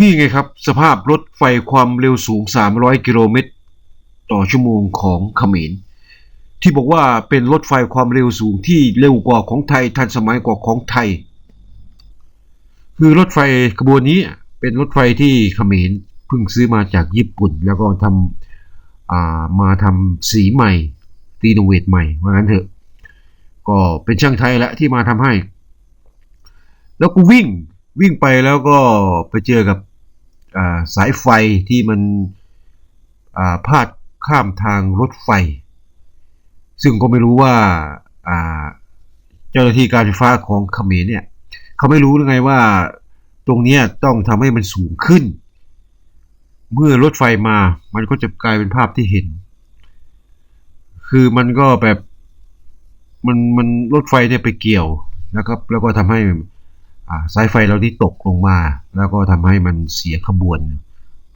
นี่ไงครับ สภาพรถไฟความเร็วสูง 300 กิโลเมตร ต่อชั่วโมงของเขมร ที่บอกว่าเป็นรถไฟความเร็วสูงที่เร็วกว่าของไทยทันสมัยกว่าของไทย คือรถไฟขบวนนี้เป็นรถไฟที่เขมรเพิ่งซื้อมาจากญี่ปุ่น แล้วก็ทำามาทำสีใหม่รีโนเวทใหม่ว่างั้นเถอะ ก็เป็นช่างไทยแหละที่มาทำให้ แล้วกูวิ่ง วิ่งไปแล้วก็ไปเจอกับสายไฟที่มันาพาดข้ามทางรถไฟ ซึ่งก็ไม่รู้ว่าเจ้าหน้าที่การไฟฟ้าของเขมรเนี่ยเขาไม่รู้หรือไงว่าตรงนี้ต้องทำให้มันสูงขึ้น เมื่อรถไฟมามันก็จะกลายเป็นภาพที่เห็น คือมันก็แบบมันมันรถไฟเนี่ยไปเกี่ยวแล้วก็แล้วก็ทำให้ สายไฟเราที่ตกลงมา แล้วก็ทำให้มันเสียขบวน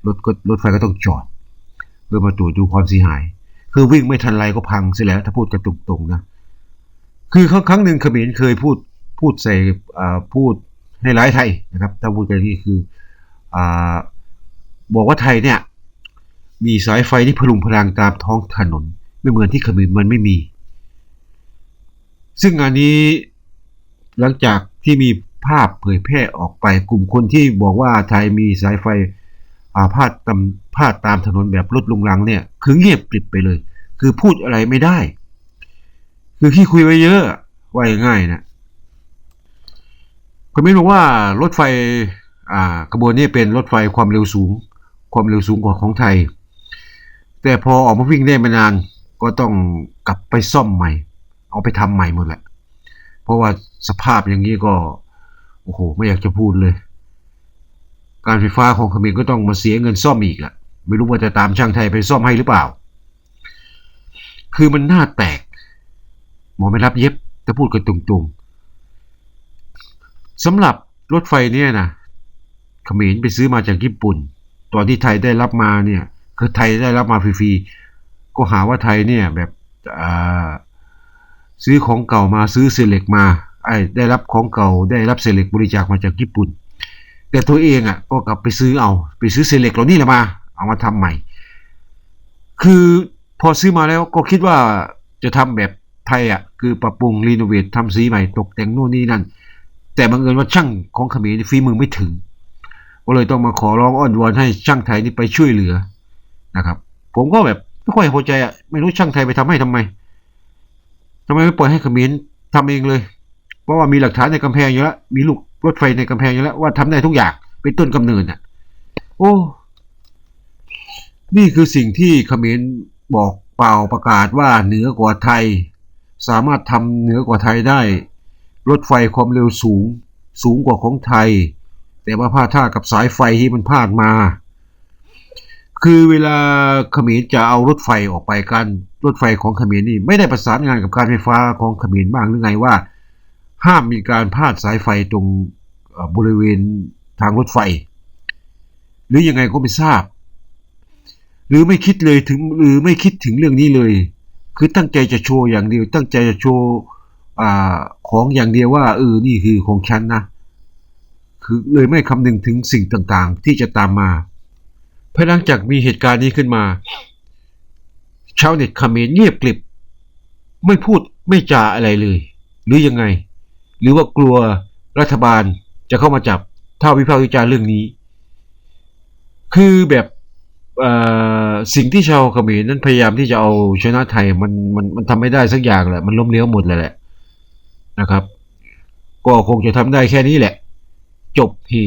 รถก็รถไฟก็ต้องจอดเพื่อมาตรวจดูความเสียหาย คือวิ่งไม่ทันไรก็พังเสียแล้ว ถ้าพูดกันตรงๆนะ คือครั้งครั้งหนึ่งเขมรเคยพูดพูดใส่พูดให้ร้ายไทยนะครับ ถ้าพูดกันนี่คืออบอกว่าไทยเนี่ย มีสายไฟที่พลุงพลังตามท้องถนน ไม่เหมือนที่เขมรมันไม่มี ซึ่งงานนี้หลังจากที่มี ภาพเผยแพร่ออกไปกลุ่มคนที่บอกว่าไทยมีสายไฟอาพาดตามพาดตามถนนแบบรถลุงลังเนี่ย คือเงียบกริบไปเลย คือพูดอะไรไม่ได้ คือที่คุยไว้เยอะว่าง่ายนะคุณไม่รู้ว่ารถไฟอ่าขบวนนี้เป็นรถไฟความเร็วสูง ความเร็วสูงกว่าของไทย แต่พอออกมาวิ่งได้ไม่นาน ก็ต้องกลับไปซ่อมใหม่ เอาไปทำใหม่หมดแหละ เพราะว่าสภาพอย่างนี้ก็ โอ้โห ไม่อยากจะพูดเลย การไฟฟ้าของเขมรก็ต้องมาเสียเงินซ่อมอีกอะไม่รู้ว่าจะตามช่างไทยไปซ่อมให้หรือเปล่า คือมันหน้าแตก หมอไม่รับเย็บแต่พูดกันตรงๆสำหรับรถไฟเนี่ยนะเขมรไปซื้อมาจากญี่ปุ่น ตอนที่ไทยได้รับมาเนี่ย คือไทยได้รับมาฟรีๆ ก็หาว่าไทยเนี่ยแบบซื้อของเก่ามาซื้อเซเล็กมา ไอ้ได้รับของเก่าได้รับเซเล็กบริจาคมาจากญี่ปุ่น แต่ตัวเองอะก็กลับไปซื้อเอา ไปซื้อเซเล็กเหล่านี้แหละมา เอามาทำใหม่ คือพอซื้อมาแล้วก็คิดว่าจะทำแบบไทยอะคือปรับปรุงรีโนเวททำสีใหม่ตกแต่งโน่นนี่นั่น แต่บังเอิญว่าช่างของเขมรฝีมือไม่ถึง ก็เลยต้องมาขอร้องอ้อนวอนให้ช่างไทยนี่ไปช่วยเหลือนะครับ ผมก็แบบไม่ค่อยพอใจอะไม่รู้ช่างไทยไปทำให้ทำไมทำไมไม่ปล่อยให้เขมรทำเองเลย เพราะว่ามีหลักฐานในกำแพงอยู่แล้ว มีลูกรถไฟในกำแพงอยู่แล้ว ว่าทำได้ทุกอย่างเป็นต้นกำเนิดอะ โอ้ นี่คือสิ่งที่เขมรบอกเปล่าประกาศว่าเหนือกว่าไทย สามารถทำเหนือกว่าไทยได้ รถไฟความเร็วสูง สูงกว่าของไทย แต่ว่าพาดท่ากับสายไฟที่มันพาดมา คือเวลาเขมรจะเอารถไฟออกไปการรถไฟของเขมรนี่ไม่ได้ประสานงานกับการไฟฟ้าของเขมรบ้างหรือไงว่า ห้ามมีการพาดสายไฟตรงบริเวณทางรถไฟ หรือยังไงก็ไม่ทราบ หรือไม่คิดเลยถึงหรือไม่คิดถึงเรื่องนี้เลย คือตั้งใจจะโชว์อย่างเดียว ตั้งใจจะโชว์ของอย่างเดียวว่าเออนี่คือของฉันนะคือเลยไม่คำนึงถึงสิ่งต่างๆ ที่จะตามมาภายหลังจากมีเหตุการณ์นี้ขึ้นมาชาวเน็ตเขมรเงียบกลิบ ไม่พูดไม่จาอะไรเลย หรือยังไง หรือว่ากลัวรัฐบาลจะเข้ามาจับถ้าวิพากษ์วิจารณ์เรื่องนี้ คือแบบสิ่งที่ชาวเขมรนั้นพยายามที่จะเอาชนะไทยมันมันมันทำไม่ได้สักอย่างแหละ มันล้มเหลวหมดเลยแหละนะครับ ก็คงจะทำได้แค่นี้แหละ จบที